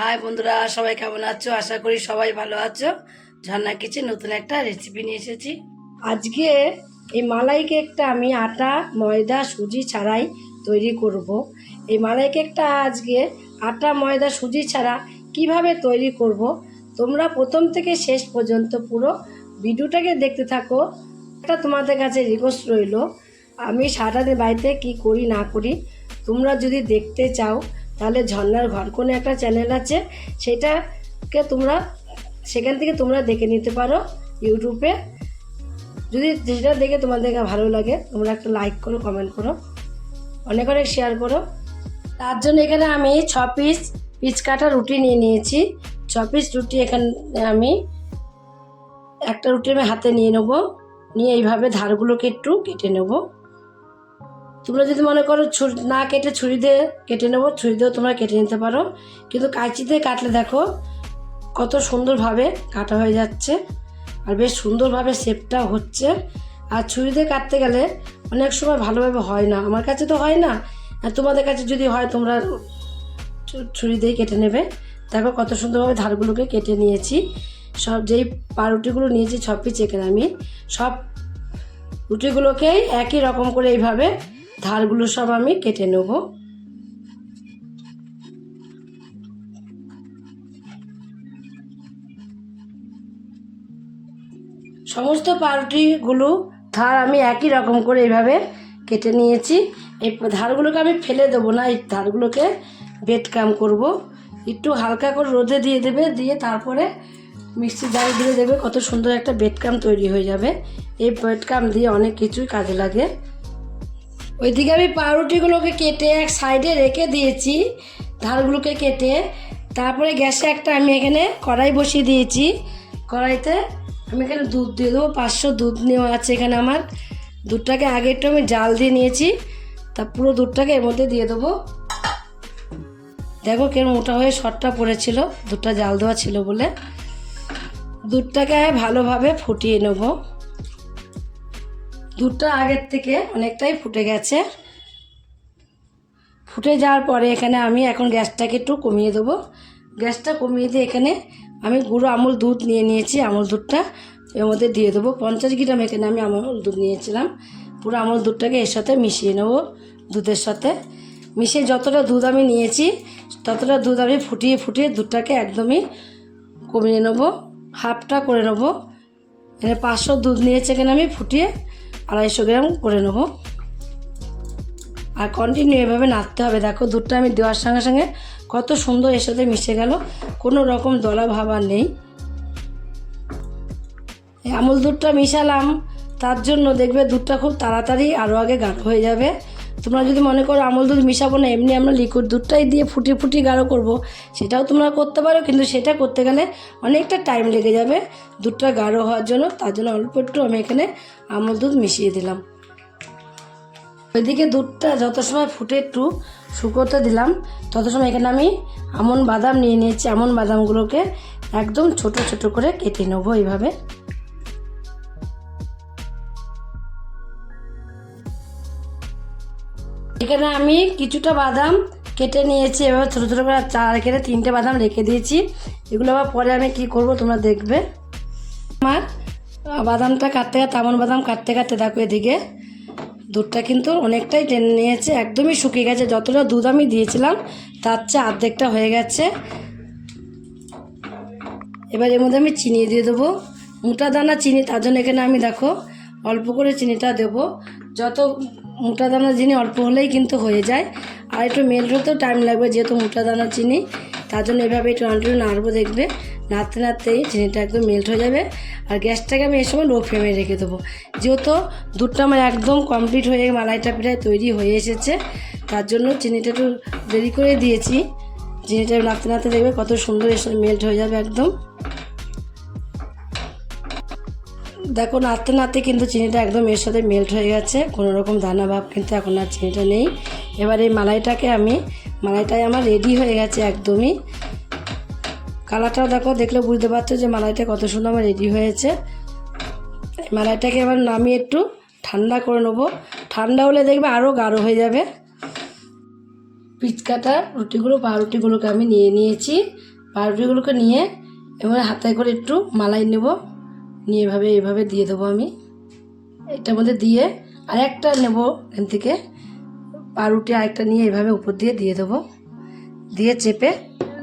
High বন্ধুরা, সবাই কেমন আছো আশা করি সবাই ভালো আছো ঝর্ণা কিচেন নতুন একটা রেসিপি নিয়ে এসেছি আজকে এই মালাই কেকটা আমি আটা, ময়দা, সুজি ছাড়াই তৈরি করব। এই মালাই কেকটা আজকে আটা, ময়দা, সুজি ছাড়া কীভাবে তৈরি করব। তোমরা প্রথম থেকে শেষ পর্যন্ত পুরো ভিডিওটাকে দেখতে থাকো একটা তোমাদের কাছে রিকোয়েস্ট রইল, আমি সারাদিন বাড়িতে কি করি, না করি, তোমরা যদি দেখতে চাও তাহলে ঝর্নার ঘর কোনো একটা চ্যানেল আছে, সেটাকে তোমরা, সেখান থেকে তোমরা দেখে নিতে পারো ইউটিউবে যদি যেটা দেখে তোমাদের ভালো লাগে, তোমরা একটা লাইক করো কমেন্ট করো, অনেক অনেক শেয়ার করো। তার জন্য এখানে আমি ছ পিস পিচ কাটা রুটি নিয়ে নিয়েছি। ছ পিস রুটি এখানে আমি, একটা রুটি আমি হাতে নিয়ে নেব। নিয়ে এইভাবে ধারগুলোকে একটু কেটে নেব। তোমরা যদি মনে করো ছুরি না কেটে ছুরি দিয়ে কেটে নেব, ছুরি দিয়েও তোমরা কেটে নিতে পারো। কিন্তু কাঁচিতে কাটলে দেখো কত সুন্দরভাবে কাটা হয়ে যাচ্ছে আর বেশ সুন্দরভাবে শেপটাও হচ্ছে। আর ছুরি দিয়ে কাটতে গেলে অনেক সময় ভালোভাবে হয় না। আমার কাছে তো হয় না। আর তোমাদের কাছে যদি হয়, তোমরা ছুরি দিয়ে কেটে নেবে। দেখো কত সুন্দরভাবে ধারগুলোকে কেটে নিয়েছি। সব যেই পাউরুটিগুলো নিয়েছি ছ পিস এখানে আমি সব রুটিগুলোকেই একই রকম করে এইভাবে ধারগুলো সব আমি কেটে নেব। সমস্ত পাউরুটিগুলো ধার আমি একই রকম করে এইভাবে কেটে নিয়েছি। এই ধারগুলোকে আমি ফেলে দেবো না, এই ধারগুলোকে বেড কাম করব। একটু হালকা করে রোদে দিয়ে দেবে, দিয়ে তারপরে মিক্সির জারে দিয়ে দেবে, কত সুন্দর একটা বেড কাম তৈরি হয়ে যাবে। এই বেড কাম দিয়ে অনেক কিছুই কাজে লাগে। ওইদিকে আমি পাউরুটিগুলোকে কেটে এক সাইডে রেখে দিয়েছি, ধারগুলোকে কেটে। তারপরে গ্যাসে একটা আমি এখানে কড়াই বসিয়ে দিয়েছি। কড়াইতে আমি এখানে দুধ দিয়ে দেবো, পাঁচশো দুধ নেওয়া আছে এখানে আমার। দুধটাকে আগে একটু আমি জাল দিয়ে নিয়েছি, তা পুরো দুধটাকে এর মধ্যে দিয়ে দেবো। দেখো কেন মোটা হয়ে শর্টটা পড়েছিল, দুধটা জাল দেওয়া ছিল বলে। দুধটাকে ভালোভাবে ফুটিয়ে নেব। দুধটা আগের থেকে অনেকটাই ফুটে গেছে। ফুটে যাওয়ার পরে এখানে আমি এখন গ্যাসটাকে একটু কমিয়ে দেবো। গ্যাসটা কমিয়ে দিয়ে এখানে আমি গুঁড়ো আমুল দুধ নিয়ে নিয়েছি, আমুল দুধটা এর মধ্যে দিয়ে দেবো। পঞ্চাশ গ্রাম এখানে আমি আমুল দুধ নিয়েছিলাম। পুরো আমুল দুধটাকে এর সাথে মিশিয়ে নেব দুধের সাথে। মিশিয়ে যতটা দুধ আমি নিয়েছি, ততটা দুধ আমি ফুটিয়ে ফুটিয়ে দুধটাকে একদমই কমিয়ে নেব। হাফটা করে নেব। এখানে পাঁচশো দুধ নিয়েছে এখানে আমি ফুটিয়ে। আড়াইশো গ্রাম করে নেব। আর কন্টিনিউ এভাবে নাড়তে হবে। দেখো, দুধটা আমি দেওয়ার সঙ্গে সঙ্গে কত সুন্দর এর সাথে মিশে গেল। কোনো রকম দলা ভাব আর নেই। আমুল দুধটা মিশালাম, তার জন্য দেখবে দুধটা খুব তাড়াতাড়ি আরও আগে গাঢ় হয়ে যাবে। তোমরা যদি মনে করো আমুল দুধ মিশাবো না, এমনি আমরা লিকুইড দুধটাই দিয়ে ফুটিয়ে ফুটিয়ে গাঢ় করব, সেটাও তোমরা করতে পারো, কিন্তু সেটা করতে গেলে অনেকটা টাইম লেগে যাবে দুধটা গাঢ় হওয়ার জন্য, তার জন্য অল্প একটু আমি এখানে আমুল দুধ মিশিয়ে দিলাম। ওইদিকে দুধটা যত সময় ফুটে একটু শুকোতে দিলাম, তত সময় এখানে আমি আমন বাদাম নিয়ে নিয়েছি, আমন বাদামগুলোকে একদম ছোট ছোট করে কেটে নেব এইভাবে। এখানে আমি কিছুটা বাদাম কেটে নিয়েছি এবার ছোটো ছোটো করে চার কেটে তিনটে বাদাম রেখে দিয়েছি। এগুলো আবার পরে আমি কি করব তোমরা দেখবে। আমার বাদামটা কাটতে কাটতে, আমন বাদাম কাটতে কাটতে দেখো এদিকে, দুধটা কিন্তু অনেকটাই টেনে নিয়েছে, একদমই শুকিয়ে গেছে। যতটা দুধ আমি দিয়েছিলাম, তার চেয়ে অর্ধেকটা হয়ে গেছে। এবার এর মধ্যে আমি চিনি দিয়ে দেবো। মোটা দানা চিনি, তার জন্য এখানে আমি দেখো, অল্প করে চিনিটা দেবো। যত মোটা দানা চিনি অল্প হলেই কিন্তু হয়ে যায়। আর একটু মেল্ট হতেও টাইম লাগবে যেহেতু মোটা দানা চিনি। তার জন্য এভাবে একটু আন্টু নাড়বো দেখবে। নাড়তে নাড়তেই চিনিটা একদম মেল্ট হয়ে যাবে। আর গ্যাসটাকে আমি এর সময় লো ফ্লেমে রেখে দেবো। যেহেতু দুধটা আমার একদম কমপ্লিট হয়ে মালাইটা প্রায় তৈরি হয়ে এসেছে। তার জন্য চিনিটা একটু দেরি করে দিয়েছি। চিনিটা নাড়তে নাড়তে দেখবে কত সুন্দর এসে মেল্ট হয়ে যাবে একদম। দেখো, নাড়তে নাড়তে কিন্তু চিনিটা একদম এর সাথে মেল্ট হয়ে গেছে। কোনো রকম দানা ভাব কিন্তু এখন আর চিনিটা নেই। এবার এই মালাইটাকে আমি, মালাইটাই আমার রেডি হয়ে গেছে একদমই। কালারটাও দেখো, দেখলে বুঝতে পারছ যে মালাইটা কত সুন্দর আমার রেডি হয়েছে। মালাইটাকে এবার নামিয়ে একটু ঠান্ডা করে নেব। ঠান্ডা হলে দেখবে আরও গাঢ় হয়ে যাবে। পিচকাটা রুটিগুলো পাউরুটিগুলোকে আমি নিয়ে নিয়েছি। পাউরুটিগুলোকে নিয়ে এবার হাতে করে একটু মালাই নেব। নিয়ে এভাবে এভাবে দিয়ে দেবো আমি। এটার মধ্যে দিয়ে আরেকটা নেব এখান থেকে। পাউরুটি আরেকটা নিয়ে এভাবে উপর দিয়ে দিয়ে দেবো। দিয়ে চেপে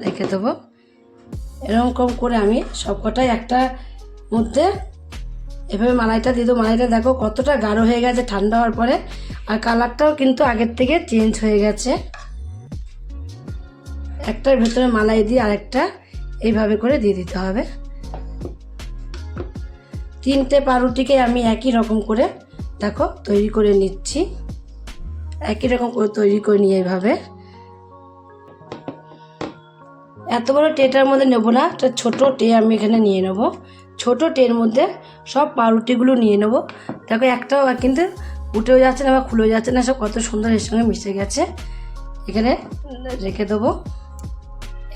রেখে দেবো। এরকম করে আমি সবকটাই একটা মধ্যে এভাবে মালাইটা দিয়ে দেবো। মালাইটা দেখো কতটা গাঢ় হয়ে গেছে ঠান্ডা হওয়ার পরে। আর কালারটাও কিন্তু আগের থেকে চেঞ্জ হয়ে গেছে। একটার ভেতরে মালাই দিয়ে আরেকটা এইভাবে করে দিয়ে দিতে হবে। তিনটে পাউরুটিকে আমি একই রকম করে, দেখো, তৈরি করে নিচ্ছি। একই রকম করে তৈরি করে নিয়ে এইভাবে এত বড় টেটার মধ্যে নেব না, একটা ছোটো টে আমি এখানে নিয়ে নেব। ছোটো টের মধ্যে সব পাউরুটিগুলো নিয়ে নেব। দেখো, একটাও কিন্তু উঠেও যাচ্ছে না বা খুলেও যাচ্ছে না, সব কত সুন্দর এর সঙ্গে মিশে গেছে। এখানে রেখে দেবো।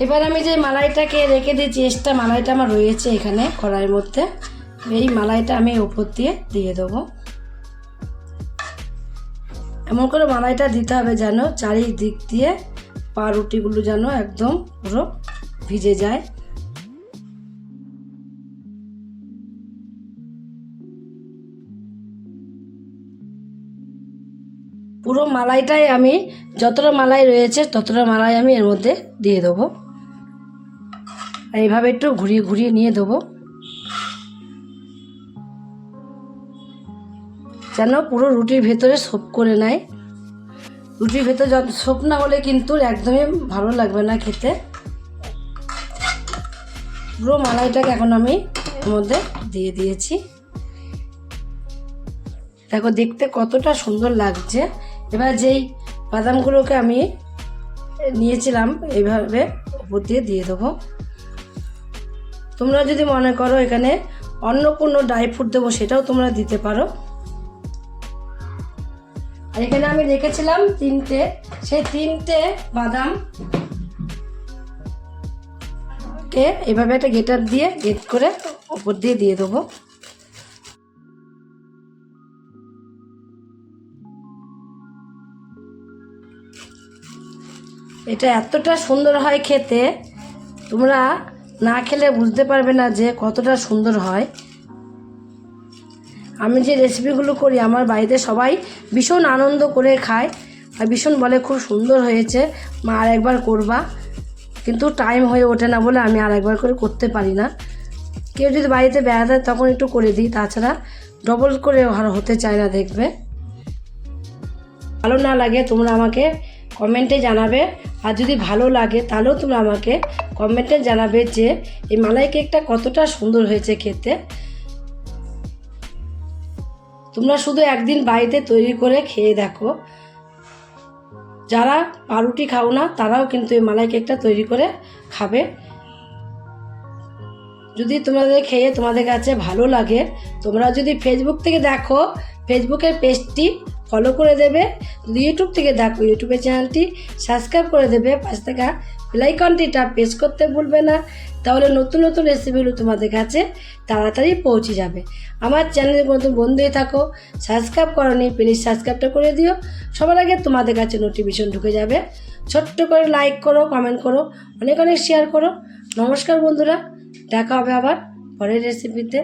এবার আমি যে মালাইটাকে রেখে দিয়েছি এক্সট্রা মালাইটা আমার রয়েছে এখানে কড়াইয়ের মধ্যে। এই মালাইটা আমি উপর দিয়ে দিয়ে দেবো। এমন করে মালাইটা দিতে হবে যেন চারিদিক দিয়ে পাউরুটিগুলো যেন একদম পুরো ভিজে যায়। পুরো মালাইটাই আমি, যতটা মালাই রয়েছে ততটা মালাই আমি এর মধ্যে দিয়ে দেবো। এইভাবে একটু ঘুরিয়ে ঘুরিয়ে নিয়ে দেবো। যেন পুরো রুটির ভেতরে সোপ করে নেয়। রুটির ভেতরে সোপ না হলে কিন্তু একদমই ভালো লাগবে না খেতে। পুরো মালাইটাকে এখন আমি এর মধ্যে দিয়ে দিয়েছি। দেখো দেখতে কতটা সুন্দর লাগছে। এবার যেই বাদামগুলোকে আমি নিয়েছিলাম, এইভাবে উপর দিয়ে দিয়ে দেবো। তোমরা যদি মনে করো এখানে অন্য কোনো ড্রাই ফ্রুট দেবো, সেটাও তোমরা দিতে পারো। আর এখানে আমি রেখেছিলাম তিনটে, সেই তিনটে বাদাম কে এভাবে একটা গেটার দিয়ে গেট করে উপর দিয়ে দিয়ে দেবো। এটা এতটা সুন্দর হয় খেতে, তোমরা না খেলে বুঝতে পারবে না যে কতটা সুন্দর হয়। আমি যে রেসিপিগুলো করি, আমার বাড়িতে সবাই ভীষণ আনন্দ করে খায় আর ভীষণ বলে খুব সুন্দর হয়েছে। মা আর একবার করবা। কিন্তু টাইম হয়ে ওঠে না বলে আমি আর একবার করে করতে পারি না। কেউ যদি বাড়িতে বেড়াতে হয় তখন একটু করে দিই, তাছাড়া ডবল করে আর হতে চায় না দেখবে। ভালো না লাগে তোমরা আমাকে কমেন্টে জানাবে। আর যদি ভালো লাগে তাহলেও তোমরা আমাকে কমেন্টে জানাবে যে এই মালাই কেকটা কতটা সুন্দর হয়েছে খেতে। তোমরা শুধু একদিন বাড়িতে তৈরি করে খেয়ে দেখো। যারা পাউরুটি খাও না, তারাও কিন্তু এই মালাই কেকটা তৈরি করে খাবে। যদি তোমাদের খেয়ে তোমাদের কাছে ভালো লাগে, তোমরা যদি ফেসবুক থেকে দেখো ফেসবুকের পেজটি ফলো করে দেবে। ইউটিউব থেকে দেখো ইউটিউবের চ্যানেলটি সাবস্ক্রাইব করে দেবে। পাঁচ টাকা বেলাইকনটিটা প্রেস করতে ভুলবে না। তাহলে নতুন নতুন রেসিপিগুলো তোমাদের কাছে তাড়াতাড়ি পৌঁছে যাবে। আমার চ্যানেলের মতো বন্ধু হয়ে থাকো সাবস্ক্রাইব করনি প্লিজ সাবস্ক্রাইবটা করে দিও। সবার আগে তোমাদের কাছে নোটিফিকেশন ঢুকে যাবে। ছোট্ট করে লাইক করো কমেন্ট করো, অনেক অনেক শেয়ার করো। নমস্কার বন্ধুরা, দেখা হবে আবার পরের রেসিপিতে